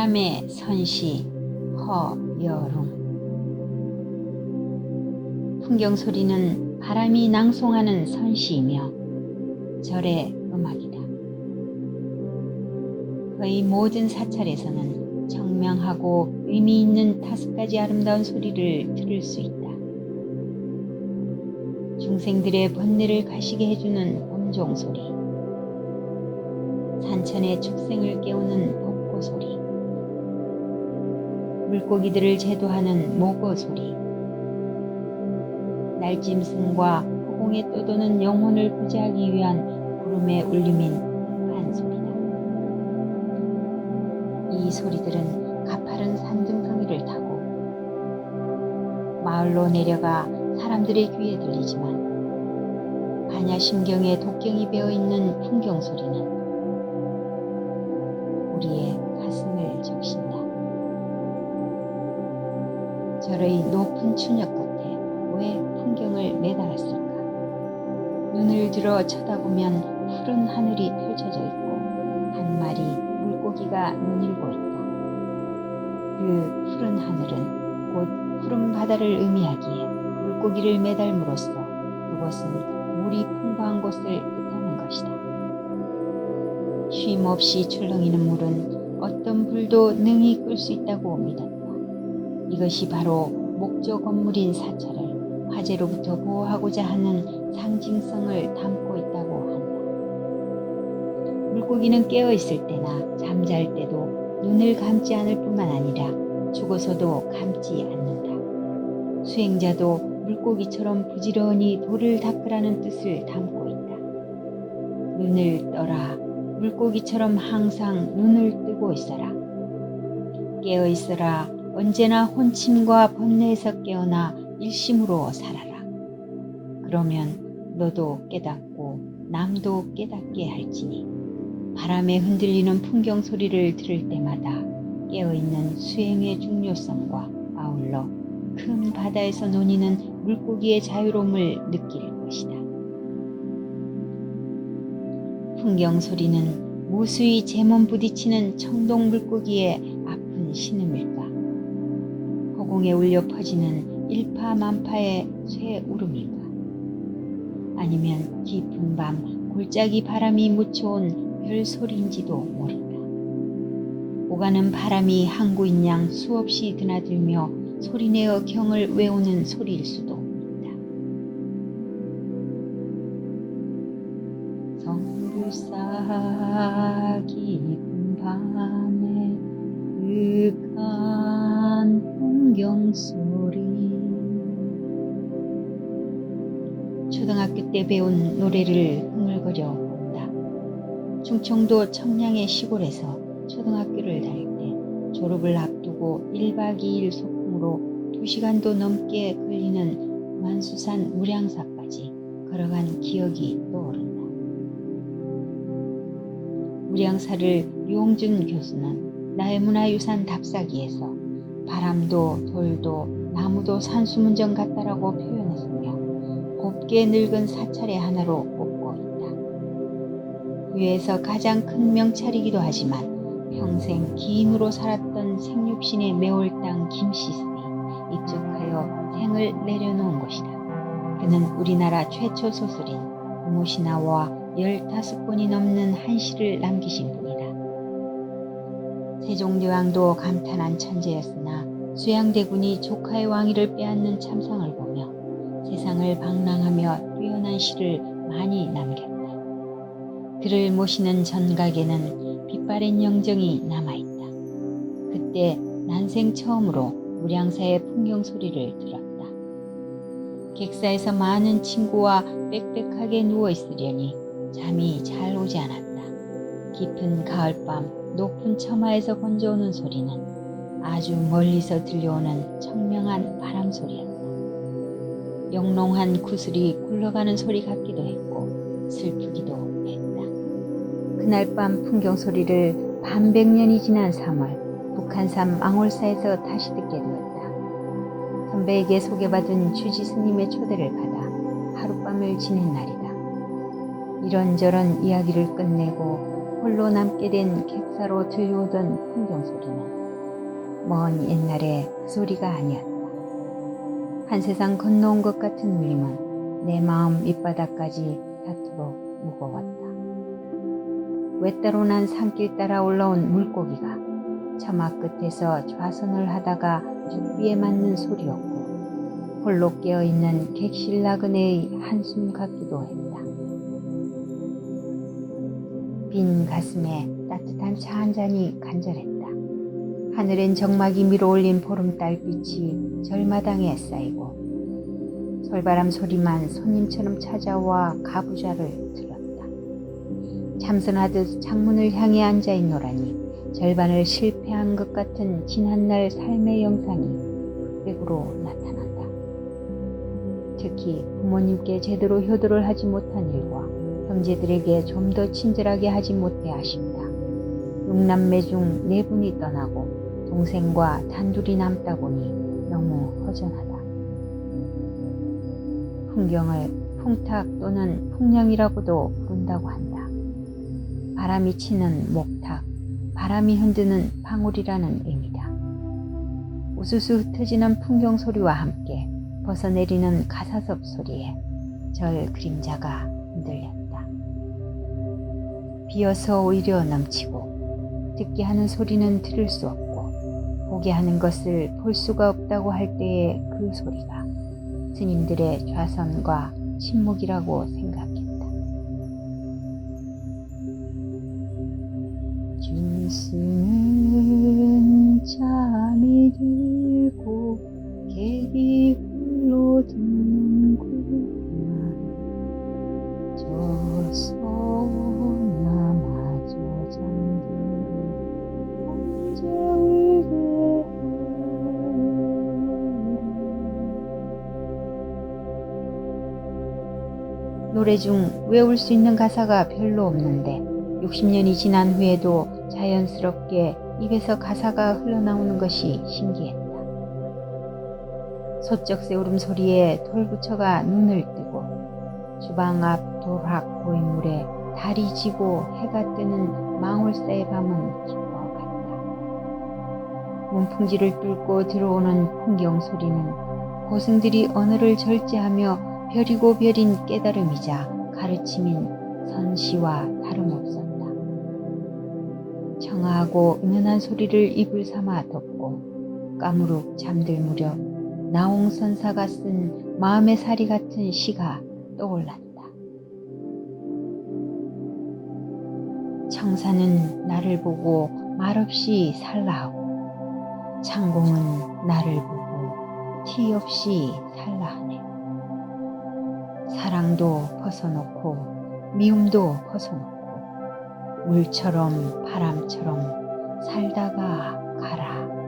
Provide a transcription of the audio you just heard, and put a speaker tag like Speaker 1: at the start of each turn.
Speaker 1: 바람의 선시 허여름 풍경 소리는 바람이 낭송하는 선시이며 절의 음악이다. 거의 모든 사찰에서는 청명하고 의미 있는 다섯 가지 아름다운 소리를 들을 수 있다. 중생들의 번뇌를 가시게 해주는 범종 소리, 산천의 축생을 깨우는 벚꽃 소리, 물고기들을 제도하는 모거 소리, 날짐승과 허공에 떠도는 영혼을 구제하기 위한 구름의 울림인 판 소리다. 이 소리들은 가파른 산등성이를 타고 마을로 내려가 사람들의 귀에 들리지만 반야심경에 독경이 배어 있는 풍경 소리는 우리의 추녀 끝에 왜 풍경을 매달았을까? 눈을 들어 쳐다보면 푸른 하늘이 펼쳐져 있고 한 마리 물고기가 눈일고 있다. 그 푸른 하늘은 곧 푸른 바다를 의미하기에 물고기를 매달므로써 그곳은 물이 풍부한 곳을 뜻하는 것이다. 쉼 없이 출렁이는 물은 어떤 불도 능히 끌 수 있다고 믿었다. 이것이 바로 목조 건물인 사찰을 화재로부터 보호하고자 하는 상징성을 담고 있다고 한다. 물고기는 깨어 있을 때나 잠잘 때도 눈을 감지 않을 뿐만 아니라 죽어서도 감지 않는다. 수행자도 물고기처럼 부지런히 돌을 닦으라는 뜻을 담고 있다. 눈을 떠라 물고기처럼 항상 눈을 뜨고 있어라. 깨어 있어라 언제나 혼침과 번뇌에서 깨어나 일심으로 살아라. 그러면 너도 깨닫고 남도 깨닫게 할지니 바람에 흔들리는 풍경 소리를 들을 때마다 깨어있는 수행의 중요성과 아울러 큰 바다에서 논이는 물고기의 자유로움을 느낄 것이다. 풍경 소리는 무수히 제몸 부딪히는 청동 물고기의 아픈 신음일까? 허공에 울려 퍼지는 일파만파의 쇠 울음일까? 아니면 깊은 밤 골짜기 바람이 묻혀온 별 소리인지도 모른다. 오가는 바람이 항구인 양 수없이 드나들며 소리내어 경을 외우는 소리일 수도 있다. 성불사 깊은 밤 소리 초등학교 때 배운 노래를 흥얼거려 본다. 충청도 청량의 시골에서 초등학교를 다닐 때 졸업을 앞두고 1박 2일 소풍으로 2시간도 넘게 걸리는 만수산 무량사까지 걸어간 기억이 떠오른다. 무량사를 유홍준 교수는 나의 문화유산 답사기에서 바람도 돌도 나무도 산수문정 같다라고 표현했으며 곱게 늙은 사찰의 하나로 꼽고 있다. 위에서 가장 큰 명찰이기도 하지만 평생 기인으로 살았던 생육신의 매월당 김시선이 입적하여 생을 내려놓은 것이다. 그는 우리나라 최초 소설인 무신화와 15권이 넘는 한시를 남기신 분이다. 세종대왕도 감탄한 천재였으나 수양대군이 조카의 왕위를 빼앗는 참상을 보며 세상을 방랑하며 뛰어난 시를 많이 남겼다. 그를 모시는 전각에는 빛바랜 영정이 남아있다. 그때 난생 처음으로 무량사의 풍경 소리를 들었다. 객사에서 많은 친구와 빽빽하게 누워있으려니 잠이 잘 오지 않았다. 깊은 가을밤 높은 처마에서 건져오는 소리는 아주 멀리서 들려오는 청명한 바람 소리였다. 영롱한 구슬이 굴러가는 소리 같기도 했고 슬프기도 했다. 그날 밤 풍경 소리를 반백년이 지난 3월 북한산 망월사에서 다시 듣게 되었다. 선배에게 소개받은 주지 스님의 초대를 받아 하룻밤을 지낸 날이다. 이런저런 이야기를 끝내고 홀로 남게 된 객사로 들려오던 풍경 소리는 먼 옛날의 그 소리가 아니었다. 한 세상 건너온 것 같은 울림은 내 마음 밑바닥까지 닿도록 무거웠다. 외따로 난 산길 따라 올라온 물고기가 처마 끝에서 좌선을 하다가 죽비에 맞는 소리였고 홀로 깨어있는 객실 나그네의 한숨 같기도 했다. 빈 가슴에 따뜻한 차 한 잔이 간절했다. 하늘엔 적막이 밀어올린 보름달빛이 절마당에 쌓이고 솔바람 소리만 손님처럼 찾아와 가부좌를 들었다. 참선하듯 창문을 향해 앉아 있노라니 절반을 실패한 것 같은 지난날 삶의 영상이 흑백으로 나타난다. 특히 부모님께 제대로 효도를 하지 못한 일과 형제들에게 좀 더 친절하게 하지 못해 아쉽다. 육남매 중 네 분이 떠나고 동생과 단둘이 남다 보니 너무 허전하다. 풍경을 풍탁 또는 풍령이라고도 부른다고 한다. 바람이 치는 목탁, 바람이 흔드는 방울이라는 의미다. 우수수 흩어지는 풍경 소리와 함께 벗어내리는 가사섭 소리에 절 그림자가 흔들렸다. 비어서 오히려 넘치고 듣게 하는 소리는 들을 수 없고 보게 하는 것을 볼 수가 없다고 할 때의 그 소리가 스님들의 좌선과 침묵이라고 생각했다. 줄쓰 노래 중 외울 수 있는 가사가 별로 없는데 60년이 지난 후에도 자연스럽게 입에서 가사가 흘러나오는 것이 신기했다. 소쩍 새우름 소리에 돌부처가 눈을 뜨고 주방 앞 도락 고인물에 달이 지고 해가 뜨는 망월사의 밤은 기뻐 갔다. 문풍지를 뚫고 들어오는 풍경 소리는 고승들이 언어를 절제하며 별이고 별인 깨달음이자 가르침인 선시와 다름없었다. 청아하고 은은한 소리를 입을 삼아 덮고 까무룩 잠들 무렵 나홍 선사가 쓴 마음의 사리 같은 시가 떠올랐다. 청사는 나를 보고 말없이 살라하고 창공은 나를 보고 티 없이 살라하네. 사랑도 벗어놓고 미움도 벗어놓고 물처럼 바람처럼 살다가 가라.